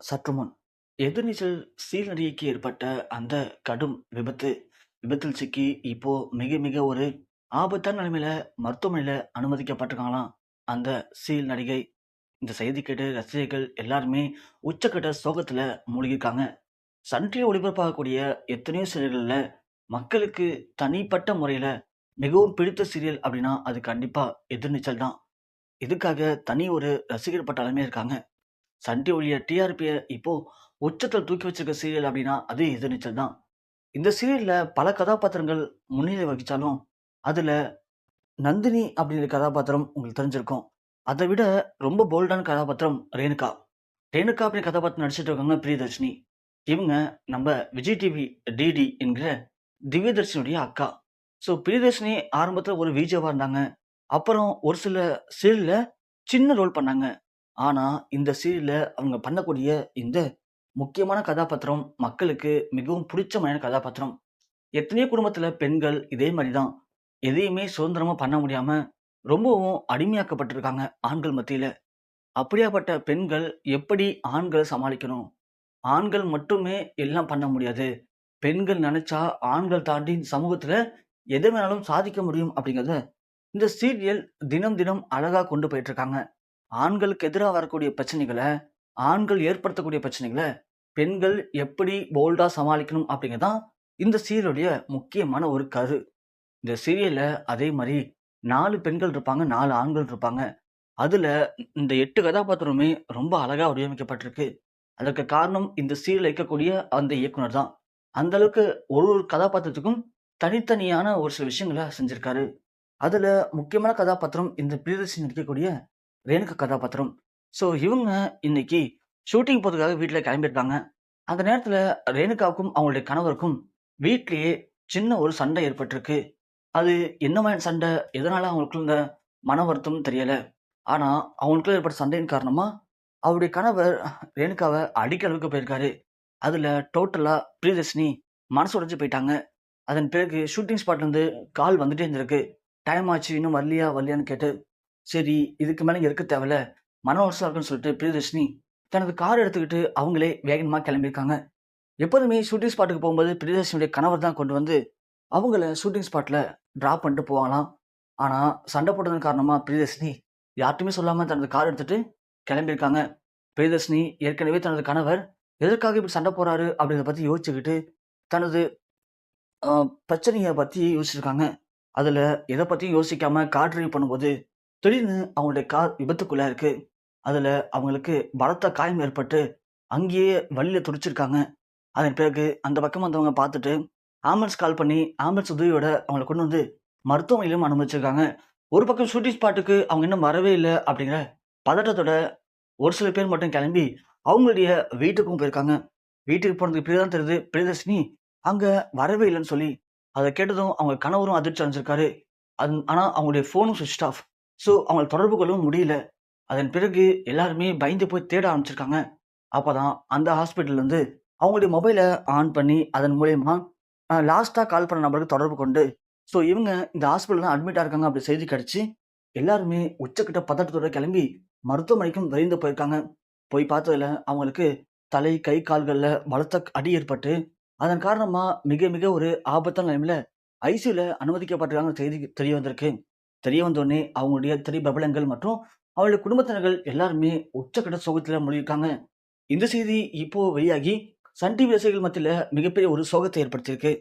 சற்று முன். எதிர்நீச்சல் சீல் நடிகைக்கு ஏற்பட்ட அந்த கடும் விபத்து விபத்தில் சிக்கி இப்போ மிக மிக ஒரு ஆபத்தான நிலைமையில மருத்துவமனையில அனுமதிக்கப்பட்டிருக்காங்களாம். அந்த சீல் நடிகை இந்த செய்தி கேட்டு ரசிகர்கள் எல்லாருமே உச்சக்கட்ட சோகத்துல மூழ்கியிருக்காங்க. சன் ஒளிபரப்பாகக்கூடிய எத்தனையோ சீரியல்களில் மக்களுக்கு தனிப்பட்ட முறையில மிகவும் பிடித்த சீரியல் அப்படின்னா அது கண்டிப்பா எதிர்நீச்சல் தான். இதுக்காக தனி ஒரு ரசிகர் பட்டாலுமே இருக்காங்க. சன் டிவிய டிஆர்பியை இப்போது உச்சத்தில் தூக்கி வச்சிருக்க சீரியல் அப்படின்னா அது எதிர்நீச்சல் தான். இந்த சீரியலில் பல கதாபாத்திரங்கள் முன்னிலை வகித்தாலும் அதில் நந்தினி அப்படிங்கிற கதாபாத்திரம் உங்களுக்கு தெரிஞ்சிருக்கும். அதை விட ரொம்ப போல்டான கதாபாத்திரம் ரேணுகா. ரேணுகா அப்படிங்கிற கதாபாத்திரம் நடிச்சிட்டு இருக்காங்க பிரியதர்ஷினி. இவங்க நம்ம விஜய் டிவி டிடி என்கிற திவ்யதர்ஷினுடைய அக்கா. ஸோ பிரியதர்ஷினி ஆரம்பத்தில் ஒரு விஜேவாக இருந்தாங்க. அப்புறம் ஒரு சில சீரியலில் சின்ன ரோல் பண்ணாங்க. ஆனால் இந்த சீரியலில் அவங்க பண்ணக்கூடிய இந்த முக்கியமான கதாபாத்திரம் மக்களுக்கு மிகவும் பிடிச்சமான கதாபாத்திரம். எத்தனையோ குடும்பத்தில் பெண்கள் இதே மாதிரி தான். எதையுமே சுதந்திரமாக பண்ண முடியாமல் ரொம்பவும் அடிமையாக்கப்பட்டிருக்காங்க ஆண்கள் மத்தியில். அப்படியாப்பட்ட பெண்கள் எப்படி ஆண்களை சமாளிக்கணும்? ஆண்கள் மட்டுமே எல்லாம் பண்ண முடியாது. பெண்கள் நினச்சா ஆண்கள் தாண்டி சமூகத்தில் எது வேணாலும் சாதிக்க முடியும் அப்படிங்கிறத இந்த சீரியல் தினம் தினம் அழகாக கொண்டு போயிட்டுருக்காங்க ஆண்களுக்கு எதிராக வரக்கூடிய பிரச்சனைகளை ஆண்கள் ஏற்படுத்தக்கூடிய பிரச்சனைகளை பெண்கள் எப்படி போல்டாக சமாளிக்கணும் அப்படிங்கிறதான் இந்த சீரியலுடைய முக்கியமான ஒரு கரு. இந்த சீரியலில் அதே மாதிரி நாலு பெண்கள் இருப்பாங்க நாலு ஆண்கள் இருப்பாங்க. அதில் இந்த எட்டு கதாபாத்திரமே ரொம்ப அழகாக வடிவமைக்கப்பட்டிருக்கு. அதற்கு காரணம் இந்த சீரியல் இருக்கக்கூடிய அந்த இயக்குனர் தான். அந்த அளவுக்கு ஒரு ஒரு கதாபாத்திரத்துக்கும் தனித்தனியான ஒரு சில விஷயங்களை செஞ்சிருக்காரு. அதில் முக்கியமான கதாபாத்திரம் இந்த பிரியதர்ஷன் நடிக்கக்கூடிய ரேணுகா கதாபாத்திரம். ஸோ இவங்க இன்னைக்கு ஷூட்டிங் போகிறதுக்காக வீட்டில் கிளம்பியிருக்காங்க. அந்த நேரத்தில் ரேணுகாவுக்கும் அவங்களுடைய கணவருக்கும் வீட்லேயே சின்ன ஒரு சண்டை ஏற்பட்டிருக்கு. அது என்ன மாதிரி சண்டை? எதனால அவங்களுக்குள்ள இந்த மன வருத்தம் தெரியலை. ஆனால் அவங்களுக்குள்ள ஏற்பட்ட சண்டையின் காரணமாக அவருடைய கணவர் ரேணுகாவை அடிக்க அளவுக்கு போயிருக்காரு. அதில் டோட்டலாக பிரியதர்ஷினி மனசு உடைஞ்சு போயிட்டாங்க. அதன் பிறகு ஷூட்டிங் ஸ்பாட்லேருந்து கால் வந்துட்டே இருந்திருக்கு. டைம் ஆச்சு இன்னும் வரலையா வரலையான்னு கேட்டு சரி இதுக்கு மேலே இங்க இருக்க தேவையில்ல? மன வருஷம் இருக்குன்னு சொல்லிட்டு பிரியதர்ஷினி தனது கார் எடுத்துக்கிட்டு அவங்களே வேகமாக கிளம்பியிருக்காங்க. எப்போதுமே ஷூட்டிங் ஸ்பாட்டுக்கு போகும்போது பிரியதர்ஷினுடைய கணவர் தான் கொண்டு வந்து அவங்கள ஷூட்டிங் ஸ்பாட்டில் ட்ராப் பண்ணிட்டு போவாங்களாம். ஆனால் சண்டை போட்டதன் காரணமாக பிரியதர்ஷினி யார்ட்டுமே சொல்லாமல் தனது கார் எடுத்துகிட்டு கிளம்பியிருக்காங்க. பிரியதர்ஷினி ஏற்கனவே தனது கணவர் எதற்காக இப்படி சண்டை போகிறாரு அப்படிங்கிறத பற்றி யோசிச்சுக்கிட்டு தனது பிரச்சனையை பற்றி யோசிச்சிருக்காங்க. அதில் எதை பற்றியும் யோசிக்காமல் கார் ட்ரைவ் பண்ணும்போது திடீர்னு அவங்களுடைய கார் விபத்துக்குள்ளே இருக்கு. அதில் அவங்களுக்கு பலத்த காயம் ஏற்பட்டு அங்கேயே வழியில் துடிச்சிருக்காங்க. அதன் பிறகு அந்த பக்கம் வந்தவங்க பார்த்துட்டு ஆம்புலன்ஸ் கால் பண்ணி ஆம்புலன்ஸ் உதவியோட அவங்களை கொண்டு வந்து மருத்துவமனையிலும் அனுமதிச்சிருக்காங்க. ஒரு பக்கம் ஷூட்டிங் ஸ்பாட்டுக்கு அவங்க இன்னும் வரவே இல்லை அப்படிங்கிற பதட்டத்தோட ஒரு சில பேர் மட்டும் கிளம்பி அவங்களுடைய வீட்டுக்கும் போயிருக்காங்க. வீட்டுக்கு போனதுக்கு பிறகு தான் தெரியுது பிரியதர்ஷினி அங்கே வரவே இல்லைன்னு சொல்லி அதை கேட்டதும் அவங்க கணவரும் அதிர்ச்சி அடைஞ்சிருக்காரு. அது ஆனால் அவங்களுடைய ஃபோனும் சுவிச் ஆஃப் ஸோ அவங்களை தொடர்பு கொள்ளவும் முடியல. அதன் பிறகு எல்லாருமே பயந்து போய் தேட ஆரம்பிச்சிருக்காங்க. அப்போ தான் அந்த ஹாஸ்பிட்டல்லேருந்து அவங்களுடைய மொபைலை ஆன் பண்ணி அதன் மூலயமா லாஸ்ட்டாக கால் பண்ண நபருக்கு தொடர்பு கொண்டு ஸோ இவங்க இந்த ஹாஸ்பிட்டலில் அட்மிட்டாக இருக்காங்க அப்படி செய்தி கிடச்சி எல்லாருமே உச்சக்கிட்ட பதட்டத்தோட கிளம்பி மருத்துவமனைக்கும் விரைந்து போயிருக்காங்க. போய் பார்த்ததுல அவங்களுக்கு தலை கை கால்களில் பலத்த அடி ஏற்பட்டு அதன் காரணமாக மிக மிக ஒரு ஆபத்தான நிலைமையில் ஐசியூவில் அனுமதிக்கப்பட்டிருக்காங்க செய்தி தெரிய வந்திருக்கு. தெரிய வந்தோடனே அவங்களுடைய திரைபிரபலங்கள் மற்றும் அவங்களுடைய குடும்பத்தினர்கள் எல்லாருமே உச்சக்கட்ட சோகத்தில் மூழ்கியிருக்காங்க. இந்த செய்தி இப்போ வெளியாகி சன் டிவி ரசிகர்கள் மத்தியில் மிகப்பெரிய ஒரு சோகத்தை ஏற்படுத்தியிருக்கு.